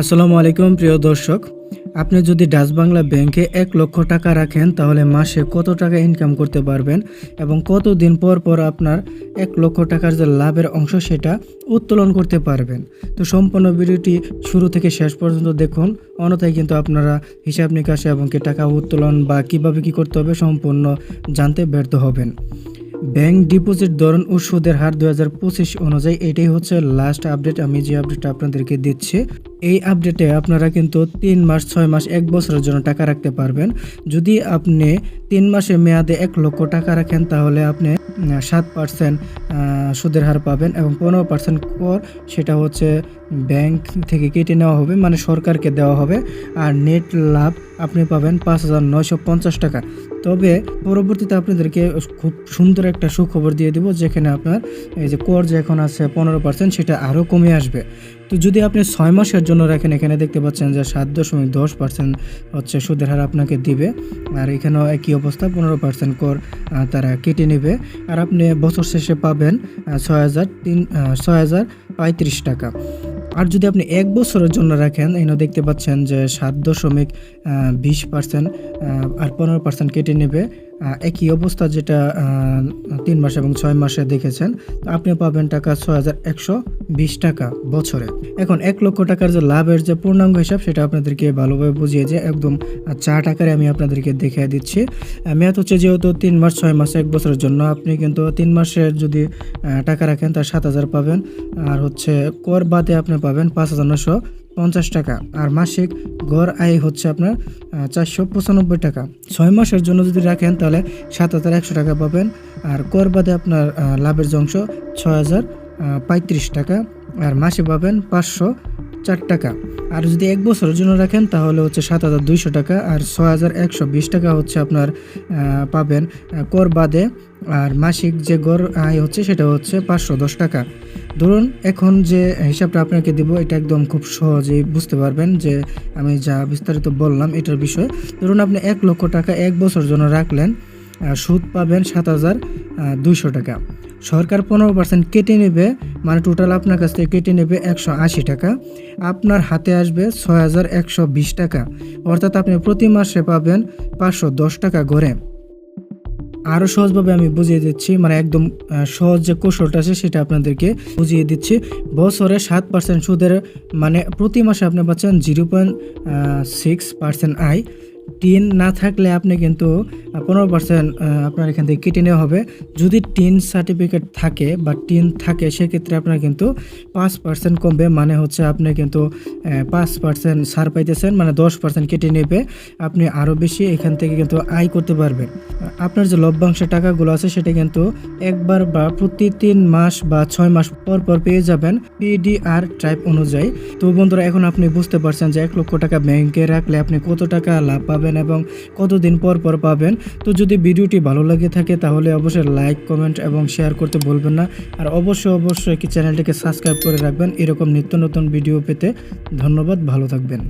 আসসালামু আলাইকুম, প্রিয় দর্শক। আপনি যদি ডাচ বাংলা ব্যাংকে এক লক্ষ টাকা রাখেন, তাহলে মাসে কত টাকা ইনকাম করতে পারবেন এবং কত দিন পর পর আপনার এক লক্ষ টাকার যে লাভের অংশ সেটা উত্তোলন করতে পারবেন? তো সম্পূর্ণ ভিডিওটি শুরু থেকে শেষ পর্যন্ত দেখুন। অন্যথায় কিন্তু আপনারা হিসাব নিকাশে এবং কি টাকা উত্তোলন বা কীভাবে কি করতে হবে সম্পূর্ণ জানতে ব্যর্থ হবেন। ব্যাংক ডিপোজিট ধরন ও সুদের হার দু হাজার পঁচিশ অনুযায়ী এটাই হচ্ছে লাস্ট আপডেট আমি যে আপডেটটা আপনাদেরকে দিচ্ছি, এই আপডেটে আপনারা কিন্তু তিন মাস, ছয় মাস, এক বছরের জন্য টাকা রাখতে পারবেন। যদি আপনি তিন মাসের মেয়াদে এক লক্ষ টাকা রাখেন, তাহলে আপনি সাত পার্সেন্ট সুদের হার পাবেন এবং পনেরো পার্সেন্ট কর সেটা হচ্ছে ব্যাংক থেকে কেটে নেওয়া হবে মানে সরকারকে দেওয়া হবে। আর নেট লাভ আপনি পাবেন পাঁচ হাজার নয়শো পঞ্চাশ টাকা। তবে পরবর্তীতে আপনাদেরকে খুব সুন্দর একটা সুখবর দিয়ে দিব, যেখানে আপনার এই যে কর যে এখন আছে পনেরো পার্সেন্ট সেটা আরও কমে আসবে। তো যদি আপনি ছয় মাসের জন্য রাখেন, এখানে দেখতে পাচ্ছেন যে সাত দশমিক দশ পার্সেন্ট হচ্ছে সুদের হার আপনাকে দিবে। আর এখানেও একই অবস্থা, পনেরো পার্সেন্ট কর তারা কেটে নেবে। আর আপনি বছর শেষে পাবেন ছয় হাজার তিন ছয় হাজার পঁয়ত্রিশ টাকা। আর যদি আপনি এক বছরের জন্য রাখেন এখানে দেখতে পাচ্ছেন যে সাত দশমিক বিশ পার্সেন্ট আর পনেরো পার্সেন্ট কেটে নেবে একই অবস্থা যেটা তিন মাস এবং ছয় মাসে দেখেছেন আপনি পাবেন টাকা ছয় হাজার একশো বিশ টাকা বছরে। এখন এক লক্ষ টাকার যে লাভের যে পূর্ণাঙ্গ হিসাব, সেটা আপনাদেরকে ভালোভাবে বুঝিয়ে যে একদম চার টাকারে আমি আপনাদেরকে দেখিয়ে দিচ্ছি। মেয়াদ হচ্ছে যেহেতু তিন মাস, ছয় মাস, এক বছরের জন্য। আপনি কিন্তু তিন মাসের যদি টাকা রাখেন, তার সাত হাজার পাবেন। আর হচ্ছে কর বাদে আপনি পাবেন পাঁচ হাজার নশো পঞ্চাশ টাকা। আর মাসিক গড় আয় হচ্ছে আপনার চারশো পঁচানব্বই টাকা। ছয় মাসের জন্য যদি রাখেন, তাহলে সাত হাজার একশো টাকা পাবেন। আর কর বাদে আপনার লাভের যে অংশ, ছয় হাজার পঁয়ত্রিশ টাকা, আর মাসে পাবেন পাঁচশো চার টাকা। আর যদি এক বছরের জন্য রাখেন, তাহলে হচ্ছে সাত হাজার দুইশো টাকা, আর ছয় হাজার একশো বিশ টাকা হচ্ছে আপনার পাবেন কর বাদে। আর মাসিক যে গড় আয় হচ্ছে, সেটা হচ্ছে পাঁচশো দশ টাকা। ধরুন, এখন যে হিসাবটা আপনাকে দিব, এটা একদম খুব সহজেই বুঝতে পারবেন যে আমি যা বিস্তারিত বললাম এটার বিষয়ে। ধরুন, আপনি এক লক্ষ টাকা এক বছর জন্য রাখলেন সুদ পাবেন সাত হাজার দুইশো টাকা। সরকার পনেরো পার্সেন্ট কেটে নেবে মানে টোটাল আপনার কাছ থেকে কেটে নেবে একশো আশি টাকা। আপনার হাতে আসবে ছয় হাজার একশো বিশ টাকা। অর্থাৎ আপনি প্রতি মাসে পাবেন পাঁচশো দশ টাকা গড়ে আরও সহজভাবে আমি বুঝিয়ে দিচ্ছি মানে একদম সহজ যে কৌশলটা আছে সেটা আপনাদেরকে বুঝিয়ে দিচ্ছি। বছরে সাত পার্সেন্ট সুদের মানে প্রতি মাসে আপনি পাচ্ছেন জিরো পয়েন্ট সিক্স পার্সেন্ট আয়। টিন না থাকলে আপনি কিন্তু পনেরো পার্সেন্ট আপনার এখান থেকে কেটে নেওয়া হবে। যদি টিন সার্টিফিকেট থাকে বা টিন থাকে, সেক্ষেত্রে আপনার কিন্তু পাঁচ পার্সেন্ট কমবে। মানে হচ্ছে আপনি কিন্তু পাঁচ পার্সেন্ট সার পাইতেছেন মানে দশ পার্সেন্ট কেটে নেবে। আপনি আরও বেশি এখান থেকে কিন্তু আয় করতে পারবেন। আপনার যে লভ্যাংশের টাকাগুলো আছে সেটা কিন্তু একবার বা প্রতি তিন মাস বা ছয় মাস পর পর পেয়ে যাবেন পিডিআর টাইপ অনুযায়ী। তো বন্ধুরা, এখন আপনি বুঝতে পারছেন যে এক লক্ষ টাকা ব্যাংকে রাখলে আপনি কত টাকা লাভ পাবেন এবং কতদিন পর পর পাবেন। তো যদি ভিডিওটি ভালো লাগে থাকে তাহলে অবশ্যই লাইক, কমেন্ট এবং শেয়ার করতে ভুলবেন না। আর অবশ্যই অবশ্যই কি চ্যানেলটিকে সাবস্ক্রাইব করে রাখবেন। এরকম নিত্য নতুন ভিডিও পেতে ধন্যবাদ, ভালো থাকবেন।